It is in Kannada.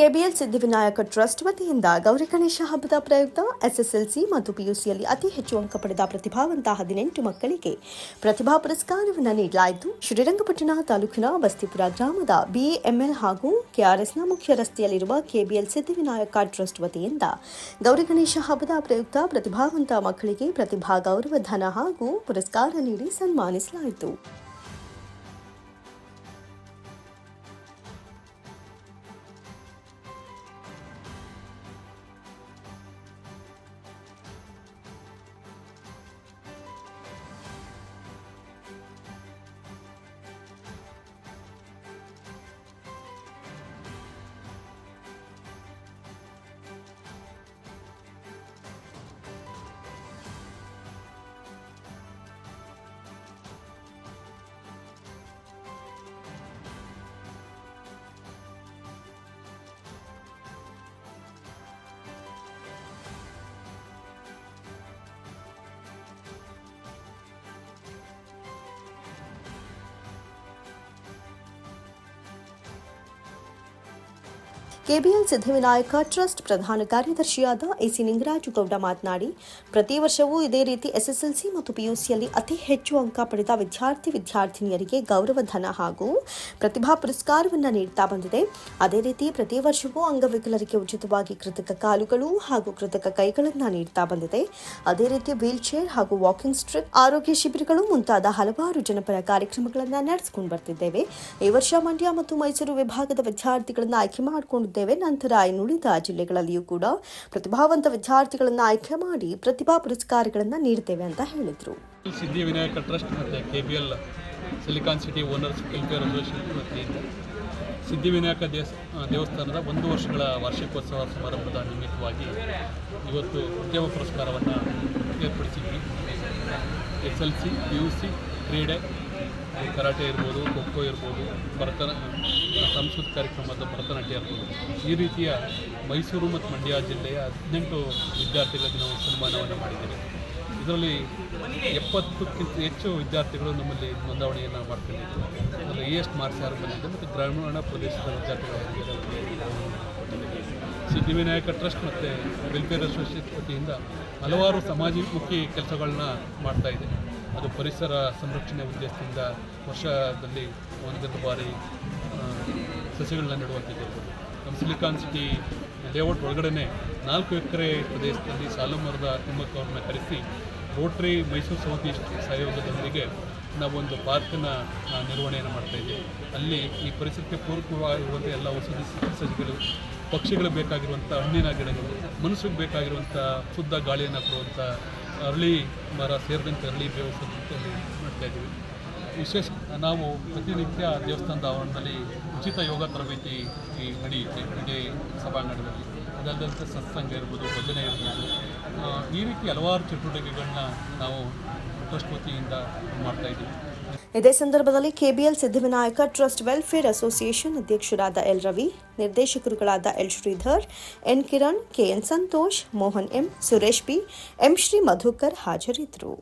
ಕೆಬಿಎಲ್ ಸಿದ್ಧಿವಿನಾಯಕ ಟ್ರಸ್ಟ್ ವತಿಯಿಂದ ಗೌರಿ ಗಣೇಶ ಹಬ್ಬದ ಪ್ರಯುಕ್ತ ಎಸ್ಎಸ್ಎಲ್ಸಿ ಮತ್ತು ಪಿಯುಸಿಯಲ್ಲಿ ಅತಿ ಹೆಚ್ಚು ಅಂಕ ಪಡೆದ ಪ್ರತಿಭಾವಂತ ಹದಿನೆಂಟು ಮಕ್ಕಳಿಗೆ ಪ್ರತಿಭಾ ಪುರಸ್ಕಾರವನ್ನು ನೀಡಲಾಯಿತು. ಶ್ರೀರಂಗಪಟ್ಟಣ ತಾಲೂಕಿನ ಬಸ್ತಿಪುರ ಗ್ರಾಮದ ಬಿಎಎಂಎಲ್ ಹಾಗೂ ಕೆಆರ್ಎಸ್ನ ಮುಖ್ಯ ರಸ್ತೆಯಲ್ಲಿರುವ ಕೆಬಿಎಲ್ ಸಿದ್ಧಿವಿನಾಯಕ ಟ್ರಸ್ಟ್ ವತಿಯಿಂದ ಗೌರಿ ಗಣೇಶ ಹಬ್ಬದ ಪ್ರಯುಕ್ತ ಪ್ರತಿಭಾವಂತ ಮಕ್ಕಳಿಗೆ ಪ್ರತಿಭಾ ಗೌರವ ಧನ ಹಾಗೂ ಪುರಸ್ಕಾರ ನೀಡಿ ಸನ್ಮಾನಿಸಲಾಯಿತು. ಕೆಬಿಎಲ್ ಸಿದ್ಧಿವಿನಾಯಕ ಟ್ರಸ್ಟ್ ಪ್ರಧಾನ ಕಾರ್ಯದರ್ಶಿಯಾದ ಎಸಿ ನಿಂಗರಾಜು ಗೌಡ ಮಾತನಾಡಿ, ಪ್ರತಿ ವರ್ಷವೂ ಇದೇ ರೀತಿ ಎಸ್ಎಸ್ಎಲ್ಸಿ ಮತ್ತು ಪಿಯುಸಿಯಲ್ಲಿ ಅತಿ ಹೆಚ್ಚು ಅಂಕ ಪಡೆದ ವಿದ್ಯಾರ್ಥಿ ವಿದ್ಯಾರ್ಥಿನಿಯರಿಗೆ ಗೌರವಧನ ಹಾಗೂ ಪ್ರತಿಭಾ ಪುರಸ್ಕಾರವನ್ನು ನೀಡ್ತಾ ಬಂದಿದೆ. ಅದೇ ರೀತಿ ಪ್ರತಿ ವರ್ಷವೂ ಅಂಗವಿಕಲರಿಗೆ ಉಚಿತವಾಗಿ ಕೃತಕ ಕಾಲುಗಳು ಹಾಗೂ ಕೃತಕ ಕೈಗಳನ್ನು ನೀಡ್ತಾ ಬಂದಿದೆ. ಅದೇ ರೀತಿ ವೀಲ್ ಚೇರ್ ಹಾಗೂ ವಾಕಿಂಗ್ ಸ್ಟ್ರಿಪ್, ಆರೋಗ್ಯ ಶಿಬಿರಗಳು ಮುಂತಾದ ಹಲವಾರು ಜನಪರ ಕಾರ್ಯಕ್ರಮಗಳನ್ನು ನಡೆಸಿಕೊಂಡು ಬರ್ತಿದ್ದೇವೆ. ಈ ವರ್ಷ ಮಂಡ್ಯ ಮತ್ತು ಮೈಸೂರು ವಿಭಾಗದ ವಿದ್ಯಾರ್ಥಿಗಳನ್ನು ಆಯ್ಕೆ ಮಾಡಿಕೊಂಡಿದ್ದೇವೆ. ನಂತರ ಇನ್ನುಳಿದ ಜಿಲ್ಲೆಗಳಲ್ಲಿಯೂ ಕೂಡ ಪ್ರತಿಭಾವಂತ ವಿದ್ಯಾರ್ಥಿಗಳನ್ನು ಆಯ್ಕೆ ಮಾಡಿ ಪ್ರತಿಭಾ ಪುರಸ್ಕಾರಗಳನ್ನು ನೀಡುತ್ತೇವೆ ಅಂತ ಹೇಳಿದರು. ಸಿದ್ಧಿವಿನಾಯಕ ಟ್ರಸ್ಟ್ ಮತ್ತು K B L silicon city owners welfare association ವತಿಯಿಂದ ಸಿದ್ಧಿವಿನಾಯಕ ದೇವಸ್ ದೇವಸ್ಥಾನದ ಒಂದು ವರ್ಷಗಳ ವಾರ್ಷಿಕೋತ್ಸವ ಸಮಾರಂಭದ ನಿಮಿತ್ತವಾಗಿ ಇವತ್ತು ಉದ್ಯಮ ಪುರಸ್ಕಾರವನ್ನು ಏರ್ಪಡಿಸಿದ್ವಿ. S L C, P U C, ಕ್ರೀಡೆ ಕರಾಟೆ ಇರ್ಬೋದು, ಖೋ ಖೋ ಇರ್ಬೋದು ಭರತ ಸಾಂಸ್ಕೃತಿಕ ಕಾರ್ಯಕ್ರಮದ ಭರತನಾಟ್ಯ ಈ ರೀತಿಯ ಮೈಸೂರು ಮತ್ತು ಮಂಡ್ಯ ಜಿಲ್ಲೆಯ ಹದಿನೆಂಟು ವಿದ್ಯಾರ್ಥಿಗಳಿಗೆ ನಾವು ಸನ್ಮಾನವನ್ನು ಮಾಡಿದ್ದೇವೆ. ಇದರಲ್ಲಿ ಎಪ್ಪತ್ತಕ್ಕಿಂತ ಹೆಚ್ಚು ವಿದ್ಯಾರ್ಥಿಗಳು ನಮ್ಮಲ್ಲಿ ನೋಂದಾವಣೆಯನ್ನು ಮಾಡ್ಕೊಂಡಿದ್ದರು. ಅದರಲ್ಲಿ ಹೈಯೆಸ್ಟ್ ಮಾರ್ಕ್ಸ್ ಯಾರು ಬಂದಿದೆ ಮತ್ತು ಗ್ರಾಮೀಣ ಪ್ರದೇಶದ ವಿದ್ಯಾರ್ಥಿಗಳು ಸಿದ್ಧಿವಿನಾಯಕ ಟ್ರಸ್ಟ್ ಮತ್ತು ವೆಲ್ಫೇರ್ ಅಸೋಸಿಯೇಷನ್ ವತಿಯಿಂದ ಹಲವಾರು ಸಮಾಜಮುಖಿ ಕೆಲಸಗಳನ್ನ ಮಾಡ್ತಾ ಇದೆ. ಅದು ಪರಿಸರ ಸಂರಕ್ಷಣೆ ಉದ್ದೇಶದಿಂದ ವರ್ಷದಲ್ಲಿ ಒಂದೆರಡು ಬಾರಿ ಸಸಿಗಳನ್ನ ನೆಡುವಂಥದ್ದು ನಮ್ಮ ಸಿಲಿಕಾನ್ ಸಿಟಿ ಲೇಔಟ್ ಒಳಗಡೆ ನಾಲ್ಕು ಎಕರೆ ಪ್ರದೇಶದಲ್ಲಿ ಸಾಲು ಮರದ ಅವ್ರನ್ನ ಕರೆಸಿ ರೋಟ್ರಿ ಮೈಸೂರು ಸೌತ್ ಈಸ್ಟ್ ಸಹಯೋಗದೊಂದಿಗೆ ನಾವೊಂದು ಪಾರ್ಕನ್ನು ನಿರ್ವಹಣೆಯನ್ನು ಮಾಡ್ತಾಯಿದ್ದೀವಿ ಅಲ್ಲಿ ಈ ಪರಿಸರಕ್ಕೆ ಪೂರಕವಾಗಿರುವಂಥ ಎಲ್ಲ ಔಷಧಿ ಸಸಿಗಳು ಪಕ್ಷಿಗಳು ಬೇಕಾಗಿರುವಂಥ ಹಣ್ಣಿನ ಗಿಡಗಳು, ಮನಸ್ಸಿಗೆ ಬೇಕಾಗಿರುವಂಥ ಶುದ್ಧ ಗಾಳಿಯನ್ನು ಕೊಡುವಂಥ ಅರಳಿ ಮರ, ಸೇರಿದಂತೆ ಅರಳಿ ಬೇವು ಸದ್ಯದಲ್ಲಿ ಮಾಡ್ತಾ ಇದ್ದೀವಿ. ವಿಶೇಷ. ನಾವು ಪ್ರತಿನಿತ್ಯ ದೇವಸ್ಥಾನದ ಆವರಣದಲ್ಲಿ ಉಚಿತ ಯೋಗ ತರಬೇತಿ ನಡೆಯುತ್ತೆ ಇದೇ ಸಭಾಂಗಣದಲ್ಲಿ. ಅದಲ್ಲದಂತೆ ಸತ್ಸಂಗ ಇರ್ಬೋದು, ಭಜನೆ ಇರ್ಬೋದು. ಈ ರೀತಿ ಹಲವಾರು ಚಟುವಟಿಕೆಗಳನ್ನ ನಾವು ಟ್ರಸ್ಟ್ ವತಿಯಿಂದ ಮಾಡ್ತಾ ಇದ್ದೀವಿ. ಇದೇ ಸಂದರ್ಭದಲ್ಲಿ KBL Siddhivinayak trust welfare association ಅಧ್ಯಕ್ಷರಾದ L Ravi, ನಿರ್ದೇಶಕರುಗಳಾದ L Shridhar, N Kiran KN Santosh, Mohan M, Suresh P, M Shri Madhukar ಹಾಜರಿದ್ದರು.